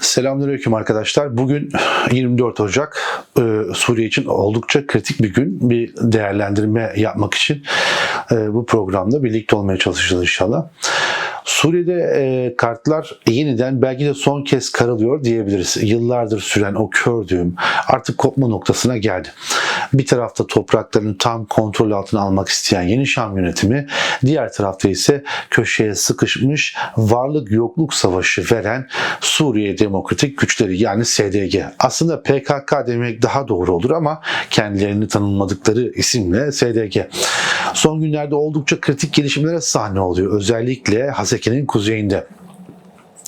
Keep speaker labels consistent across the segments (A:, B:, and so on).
A: Selamünaleyküm arkadaşlar. Bugün 24 Ocak e, Suriye için oldukça kritik bir gün. Bir değerlendirme yapmak için e, bu programda birlikte olmaya çalışacağız inşallah. Suriye'de e, kartlar yeniden belki de son kez karılıyor diyebiliriz. Yıllardır süren o kör düğüm artık kopma noktasına geldi. Bir tarafta topraklarını tam kontrol altına almak isteyen yeni Şam yönetimi, diğer tarafta ise köşeye sıkışmış varlık yokluk savaşı veren Suriye Demokratik Güçleri yani SDG. Aslında PKK demek daha doğru olur ama kendilerini tanınmadıkları isimle SDG. Son günlerde oldukça kritik gelişmelere sahne oluyor. Özellikle Haseke'nin kuzeyinde.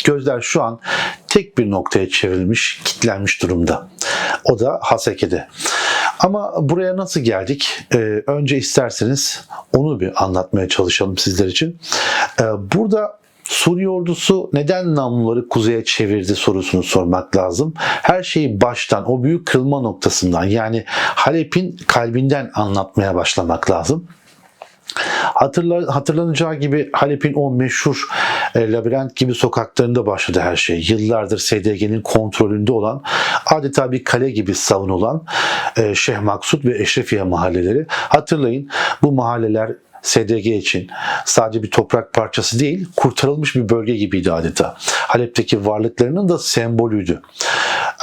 A: Gözler şu an tek bir noktaya çevrilmiş, kilitlenmiş durumda. O da Haseke'de. Ama buraya nasıl geldik? Ee, önce isterseniz onu bir anlatmaya çalışalım sizler için. Ee, burada Suriye ordusu neden namluları kuzeye çevirdi sorusunu sormak lazım. Her şeyi baştan, o büyük kırılma noktasından yani Halep'in kalbinden anlatmaya başlamak lazım. Hatırla, hatırlanacağı gibi Halep'in o meşhur e, labirent gibi sokaklarında başladı her şey. Yıllardır SDG'nin kontrolünde olan, adeta bir kale gibi savunulan e, Şeyh Maksut ve Eşrefiye mahalleleri. Hatırlayın bu mahalleler SDG için sadece bir toprak parçası değil, kurtarılmış bir bölge gibiydi adeta. Halep'teki varlıklarının da sembolüydü.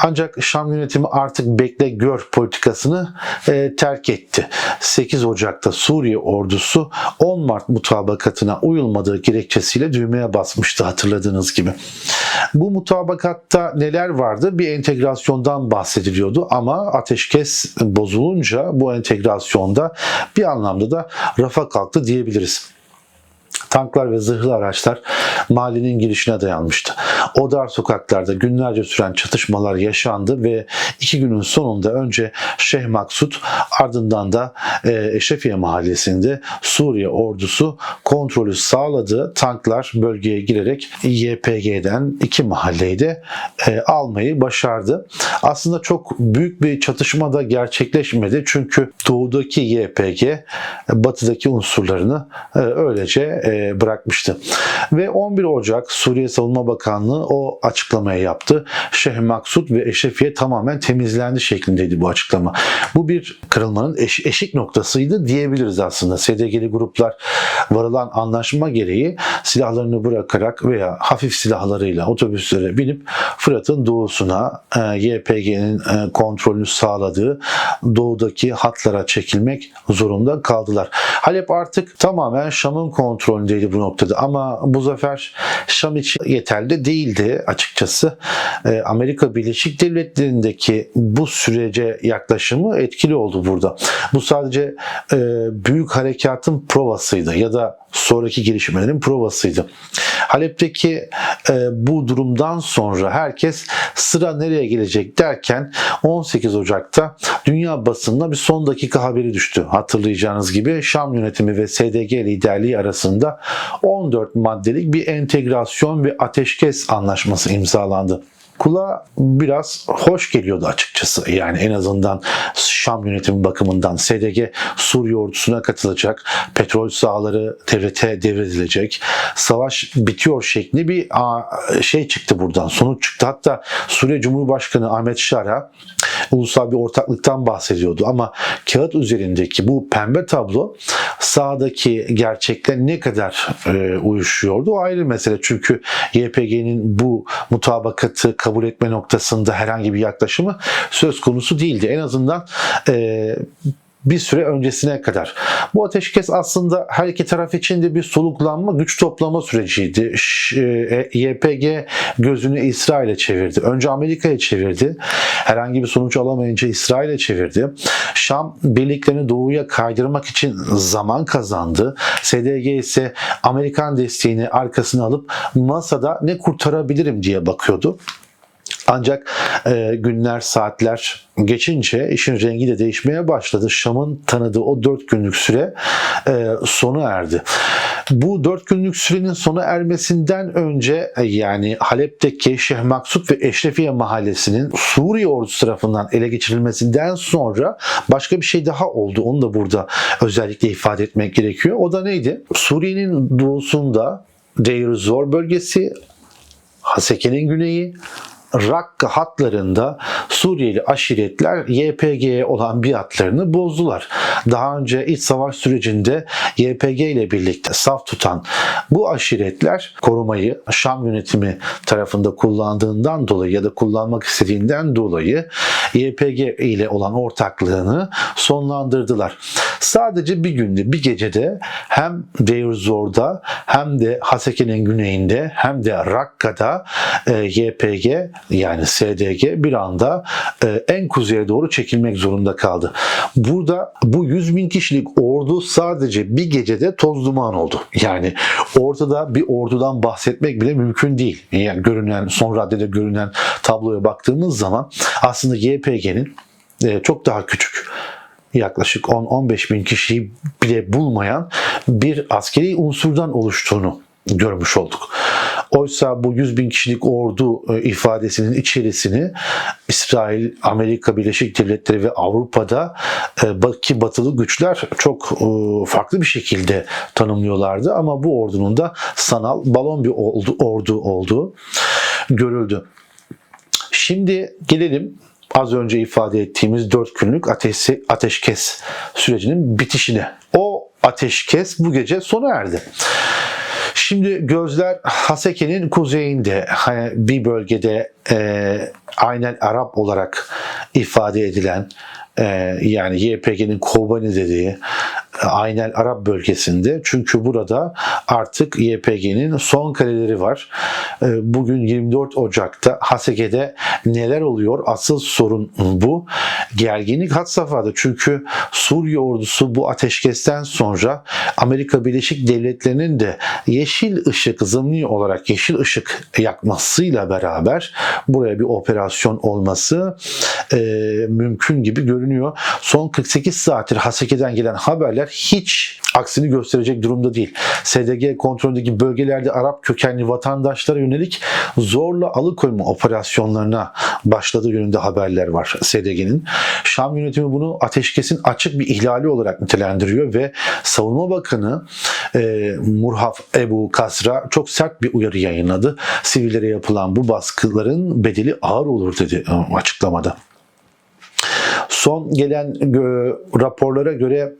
A: Ancak Şam yönetimi artık bekle gör politikasını e, terk etti. 8 Ocak'ta Suriye ordusu 10 Mart mutabakatına uyulmadığı gerekçesiyle düğmeye basmıştı hatırladığınız gibi. Bu mutabakatta neler vardı? Bir entegrasyondan bahsediliyordu ama ateşkes bozulunca bu entegrasyonda bir anlamda da rafa kalktı diyebiliriz. Tanklar ve zırhlı araçlar mahallenin girişine dayanmıştı. O dar sokaklarda günlerce süren çatışmalar yaşandı ve iki günün sonunda önce Şeyh Maksut ardından da e, Eşrefiye mahallesinde Suriye ordusu kontrolü sağladı. Tanklar bölgeye girerek YPG'den iki mahalleyi de e, almayı başardı. Aslında çok büyük bir çatışma da gerçekleşmedi çünkü doğudaki YPG batıdaki unsurlarını e, öylece e, bırakmıştı. Ve 11 Ocak Suriye Savunma Bakanlığı o açıklamayı yaptı. Şeyh Maksut ve Eşrefiye tamamen temizlendi şeklindeydi bu açıklama. Bu bir kırılmanın eş, eşik noktasıydı diyebiliriz aslında. SDG'li gruplar varılan anlaşma gereği silahlarını bırakarak veya hafif silahlarıyla otobüslere binip Fırat'ın doğusuna e, YPG'nin e, kontrolünü sağladığı doğudaki hatlara çekilmek zorunda kaldılar. Halep artık tamamen Şam'ın kontrolündeydi bu noktada ama bu zafer Şam için yeterli değildi açıkçası. E, Amerika Birleşik Devletleri'ndeki bu sürece yaklaşımı etkili oldu burada. Bu sadece büyük harekatın provasıydı ya da sonraki gelişmelerin provasıydı. Halep'teki bu durumdan sonra herkes sıra nereye gelecek derken 18 Ocak'ta dünya basınına bir son dakika haberi düştü. Hatırlayacağınız gibi Şam yönetimi ve SDG liderliği arasında 14 maddelik bir entegrasyon ve ateşkes anlaşması imzalandı kulağa biraz hoş geliyordu açıkçası. Yani en azından Şam yönetimi bakımından SDG Suriye ordusuna katılacak, petrol sahaları devlete devredilecek, savaş bitiyor şeklinde bir şey çıktı buradan, sonuç çıktı. Hatta Suriye Cumhurbaşkanı Ahmet Şara ulusal bir ortaklıktan bahsediyordu ama kağıt üzerindeki bu pembe tablo sağdaki gerçekle ne kadar e, uyuşuyordu o ayrı mesele. Çünkü YPG'nin bu mutabakatı kabul etme noktasında herhangi bir yaklaşımı söz konusu değildi. En azından e, bir süre öncesine kadar. Bu ateşkes aslında her iki taraf için de bir soluklanma, güç toplama süreciydi. YPG gözünü İsrail'e çevirdi. Önce Amerika'ya çevirdi. Herhangi bir sonuç alamayınca İsrail'e çevirdi. Şam birliklerini doğuya kaydırmak için zaman kazandı. SDG ise Amerikan desteğini arkasına alıp masada ne kurtarabilirim diye bakıyordu. Ancak e, günler, saatler geçince işin rengi de değişmeye başladı. Şam'ın tanıdığı o dört günlük süre e, sona erdi. Bu dört günlük sürenin sona ermesinden önce e, yani Halep'teki Şeyh Maksut ve Eşrefiye mahallesinin Suriye ordusu tarafından ele geçirilmesinden sonra başka bir şey daha oldu. Onu da burada özellikle ifade etmek gerekiyor. O da neydi? Suriye'nin doğusunda Deir Zor bölgesi, Haseke'nin güneyi, Rakka hatlarında Suriyeli aşiretler YPG'ye olan biatlarını bozdular. Daha önce iç savaş sürecinde YPG ile birlikte saf tutan bu aşiretler korumayı Şam yönetimi tarafında kullandığından dolayı ya da kullanmak istediğinden dolayı YPG ile olan ortaklığını sonlandırdılar. Sadece bir günde, bir gecede hem Deir Zor'da hem de Haseke'nin güneyinde hem de Rakka'da e, YPG yani SDG bir anda e, en kuzeye doğru çekilmek zorunda kaldı. Burada bu 100 bin kişilik ordu sadece bir gecede toz duman oldu. Yani ortada bir ordudan bahsetmek bile mümkün değil. Yani görünen son raddede görünen tabloya baktığımız zaman aslında YPG'nin e, çok daha küçük yaklaşık 10-15 bin kişiyi bile bulmayan bir askeri unsurdan oluştuğunu görmüş olduk. Oysa bu 100 bin kişilik ordu e, ifadesinin içerisini İsrail, Amerika Birleşik Devletleri ve Avrupa'da e, ki batılı güçler çok e, farklı bir şekilde tanımlıyorlardı ama bu ordunun da sanal balon bir ordu olduğu görüldü. Şimdi gelelim az önce ifade ettiğimiz 4 günlük ateşi, ateşkes sürecinin bitişine. O ateşkes bu gece sona erdi. Şimdi gözler Haseke'nin kuzeyinde hani bir bölgede e, aynen Arap olarak ifade edilen e, yani YPG'nin Kobani dediği e, Aynel Arap bölgesinde. Çünkü burada artık YPG'nin son kaleleri var. E, bugün 24 Ocak'ta Haseke'de neler oluyor? Asıl sorun bu. Gerginlik had safhada. Çünkü Suriye ordusu bu ateşkesten sonra Amerika Birleşik Devletleri'nin de yeşil ışık zımni olarak yeşil ışık yakmasıyla beraber buraya bir operasyon olması e, mümkün gibi görünüyor. Son 48 saattir Haseke'den gelen haberler hiç aksini gösterecek durumda değil. SDG kontrolündeki bölgelerde Arap kökenli vatandaşlara yönelik zorla alıkoyma operasyonlarına başladığı yönünde haberler var SDG'nin. Şam yönetimi bunu ateşkesin açık bir ihlali olarak nitelendiriyor ve Savunma Bakanı e, Murhaf Ebu Kasra çok sert bir uyarı yayınladı. Sivillere yapılan bu baskıların bedeli ağır olur dedi e, açıklamada. Son gelen raporlara göre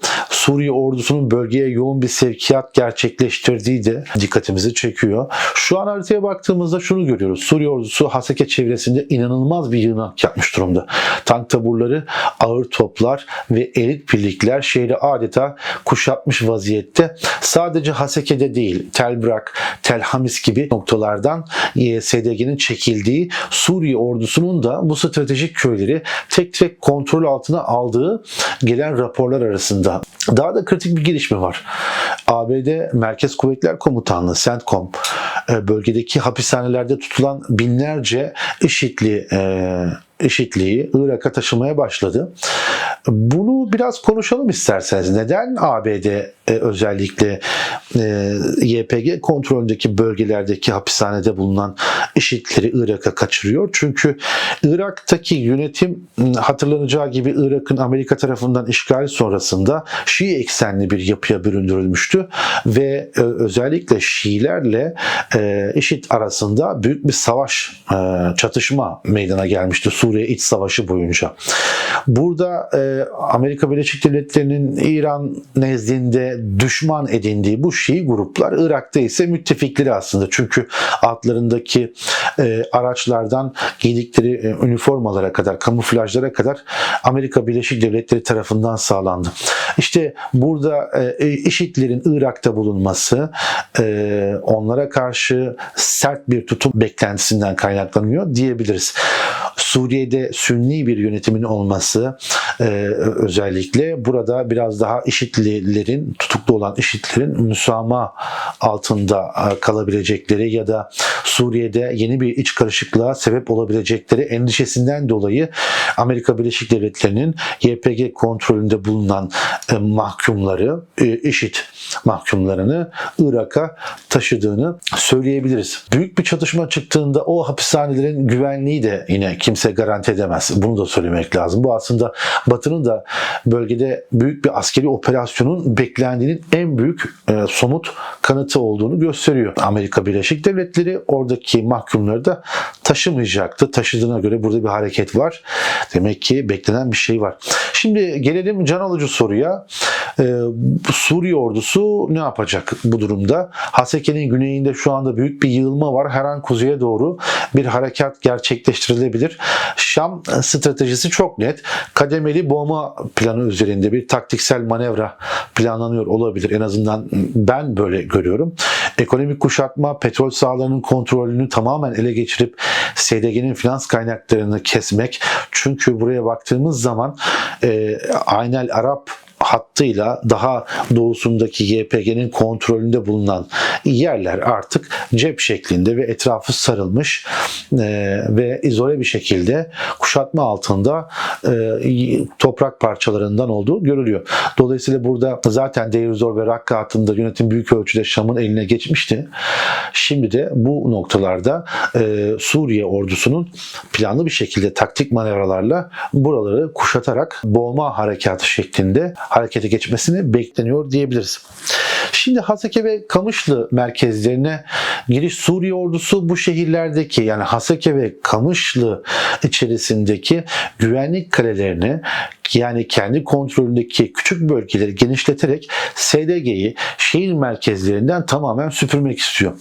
A: Suriye ordusunun bölgeye yoğun bir sevkiyat gerçekleştirdiği de dikkatimizi çekiyor. Şu an haritaya baktığımızda şunu görüyoruz. Suriye ordusu Haseke çevresinde inanılmaz bir yığınak yapmış durumda. Tank taburları, ağır toplar ve elit birlikler şehri adeta kuşatmış vaziyette. Sadece Haseke'de değil, Tel Brak, Tel Hamis gibi noktalardan SDG'nin çekildiği Suriye ordusunun da bu stratejik köyleri tek tek kontrol altına aldığı gelen raporlar arasında. Daha da kritik bir gelişme var. ABD Merkez Kuvvetler Komutanlığı CENTCOM e, bölgedeki hapishanelerde tutulan binlerce IŞİD'li e, IŞİD'liyi Irak'a taşımaya başladı. Bunu biraz konuşalım isterseniz. Neden ABD e, özellikle e, YPG kontrolündeki bölgelerdeki hapishanede bulunan IŞİD'leri Irak'a kaçırıyor? Çünkü Irak'taki yönetim hatırlanacağı gibi Irak'ın Amerika tarafından işgali sonrasında Şii eksenli bir yapıya büründürülmüştü ve e, özellikle Şiilerle e, IŞİD arasında büyük bir savaş, e, çatışma meydana gelmişti Suriye İç Savaşı boyunca. Burada e, Amerika Birleşik Devletleri'nin İran nezdinde düşman edindiği bu Şii gruplar Irak'ta ise müttefikleri aslında. Çünkü altlarındaki e, araçlardan giydikleri e, üniformalara kadar, kamuflajlara kadar Amerika Birleşik Devletleri tarafından sağlandı. İşte burada e, IŞİD'lerin Irak'ta bulunması e, onlara karşı sert bir tutum beklentisinden kaynaklanıyor diyebiliriz. Suriye'de Sünni bir yönetimin olması e, özellikle burada biraz daha IŞİD'lilerin tutuklu olan IŞİD'lerin müsamaha altında e, kalabilecekleri ya da Suriye'de yeni bir iç karışıklığa sebep olabilecekleri endişesinden dolayı Amerika Birleşik Devletleri'nin YPG kontrolünde bulunan e, mahkumları, e, IŞİD mahkumlarını Irak'a taşıdığını söyleyebiliriz. Büyük bir çatışma çıktığında o hapishanelerin güvenliği de yine kimse garanti edemez. Bunu da söylemek lazım. Bu aslında Batı'nın da bölgede büyük bir askeri operasyonun beklendiğinin en büyük e, somut kanıtı olduğunu gösteriyor. Amerika Birleşik Devletleri oradaki mahkumları da taşımayacaktı. Taşıdığına göre burada bir hareket var. Demek ki beklenen bir şey var. Şimdi gelelim can alıcı soruya. Ee, Suriye ordusu ne yapacak bu durumda? Haseke'nin güneyinde şu anda büyük bir yığılma var. Her an kuzeye doğru bir harekat gerçekleştirilebilir. Şam stratejisi çok net. Kademeli boğma planı üzerinde bir taktiksel manevra planlanıyor olabilir. En azından ben böyle görüyorum. Ekonomik kuşatma, petrol sahalarının kontrolünü tamamen ele geçirip SDG'nin finans kaynaklarını kesmek. Çünkü buraya baktığımız zaman e, Aynel Arap hattıyla daha doğusundaki YPG'nin kontrolünde bulunan yerler artık cep şeklinde ve etrafı sarılmış e, ve izole bir şekilde kuşatma altında e, toprak parçalarından olduğu görülüyor. Dolayısıyla burada zaten Deir Zor ve Rakka hattında yönetim büyük ölçüde Şam'ın eline geçmişti. Şimdi de bu noktalarda e, Suriye ordusunun planlı bir şekilde taktik manevralarla buraları kuşatarak boğma harekatı şeklinde harekete geçmesini bekleniyor diyebiliriz. Şimdi Haseke ve Kamışlı merkezlerine giriş Suriye ordusu bu şehirlerdeki yani Haseke ve Kamışlı içerisindeki güvenlik kalelerini yani kendi kontrolündeki küçük bölgeleri genişleterek SDG'yi şehir merkezlerinden tamamen süpürmek istiyor.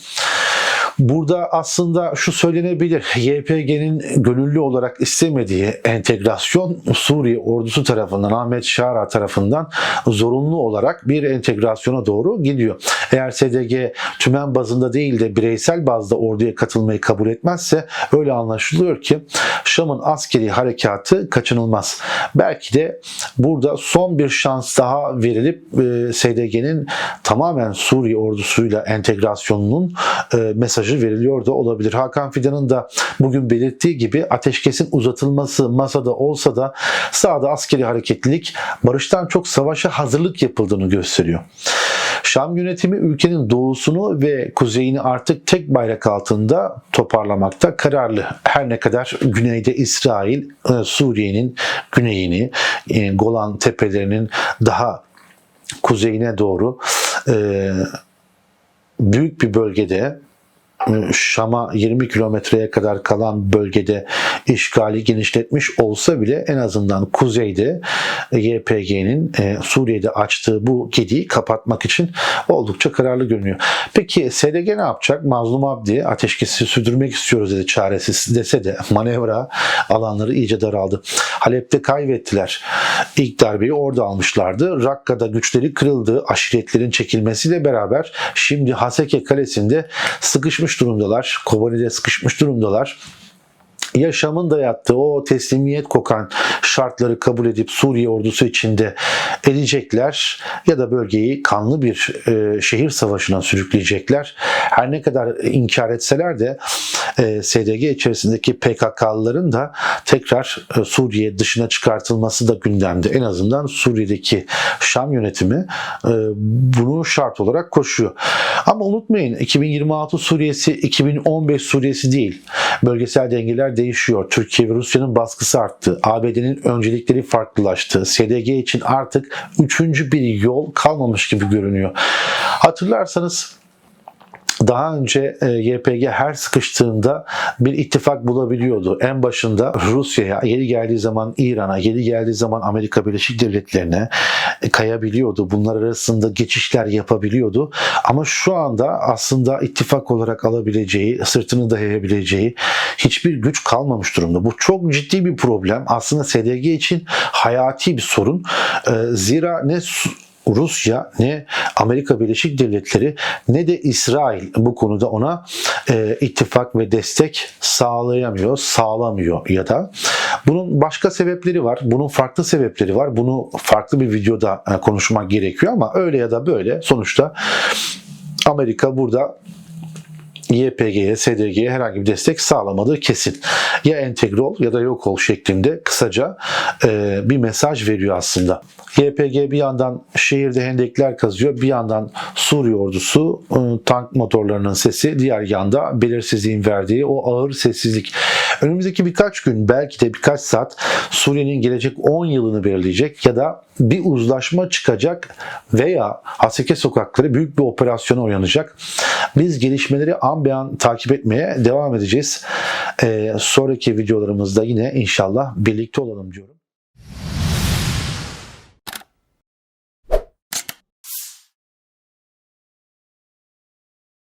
A: Burada aslında şu söylenebilir. YPG'nin gönüllü olarak istemediği entegrasyon Suriye ordusu tarafından, Ahmet Şara tarafından zorunlu olarak bir entegrasyona doğru gidiyor. Eğer SDG tümen bazında değil de bireysel bazda orduya katılmayı kabul etmezse öyle anlaşılıyor ki Şam'ın askeri harekatı kaçınılmaz. Belki de burada son bir şans daha verilip e, SDG'nin tamamen Suriye ordusuyla entegrasyonunun e, mesajı veriliyor da olabilir. Hakan Fidan'ın da bugün belirttiği gibi ateşkesin uzatılması masada olsa da sahada askeri hareketlilik barıştan çok savaşa hazırlık yapıldığını gösteriyor. Şam yönetimi ülkenin doğusunu ve kuzeyini artık tek bayrak altında toparlamakta kararlı. Her ne kadar güneyde İsrail, e, Suriye'nin güneyini, e, Golan tepelerinin daha kuzeyine doğru e, büyük bir bölgede Şam'a 20 kilometreye kadar kalan bölgede işgali genişletmiş olsa bile en azından kuzeyde YPG'nin e, Suriye'de açtığı bu gediği kapatmak için oldukça kararlı görünüyor. Peki SDG ne yapacak? Mazlum Abdi ateşkesi sürdürmek istiyoruz dedi çaresiz dese de manevra alanları iyice daraldı. Halep'te kaybettiler. İlk darbeyi orada almışlardı. Rakka'da güçleri kırıldı. Aşiretlerin çekilmesiyle beraber şimdi Haseke Kalesi'nde sıkışmış durumdalar. Kobani'de sıkışmış durumdalar yaşamın dayattığı o teslimiyet kokan şartları kabul edip Suriye ordusu içinde edecekler ya da bölgeyi kanlı bir e, şehir savaşına sürükleyecekler. Her ne kadar inkar etseler de e, SDG içerisindeki PKK'lıların da tekrar e, Suriye dışına çıkartılması da gündemde. En azından Suriye'deki Şam yönetimi e, bunu şart olarak koşuyor. Ama unutmayın 2026 Suriye'si 2015 Suriye'si değil. Bölgesel dengeler değişiyor. Türkiye ve Rusya'nın baskısı arttı. ABD'nin öncelikleri farklılaştı. SDG için artık üçüncü bir yol kalmamış gibi görünüyor. Hatırlarsanız daha önce e, YPG her sıkıştığında bir ittifak bulabiliyordu. En başında Rusya'ya, yeri geldiği zaman İran'a, yeri geldiği zaman Amerika Birleşik Devletleri'ne e, kayabiliyordu. Bunlar arasında geçişler yapabiliyordu. Ama şu anda aslında ittifak olarak alabileceği, sırtını dayayabileceği hiçbir güç kalmamış durumda. Bu çok ciddi bir problem. Aslında SDG için hayati bir sorun. E, zira ne Rusya ne Amerika Birleşik Devletleri ne de İsrail bu konuda ona e, ittifak ve destek sağlayamıyor, sağlamıyor ya da bunun başka sebepleri var. Bunun farklı sebepleri var. Bunu farklı bir videoda e, konuşmak gerekiyor ama öyle ya da böyle sonuçta Amerika burada YPG'ye, SDG'ye herhangi bir destek sağlamadığı kesin. Ya entegre ol ya da yok ol şeklinde kısaca e, bir mesaj veriyor aslında. YPG bir yandan şehirde hendekler kazıyor, bir yandan Suriye ordusu e, tank motorlarının sesi, diğer yanda belirsizliğin verdiği o ağır sessizlik. Önümüzdeki birkaç gün belki de birkaç saat Suriye'nin gelecek 10 yılını belirleyecek ya da bir uzlaşma çıkacak veya Haseke sokakları büyük bir operasyona uyanacak. Biz gelişmeleri an be an takip etmeye devam edeceğiz. Ee, sonraki videolarımızda yine inşallah birlikte olalım diyorum.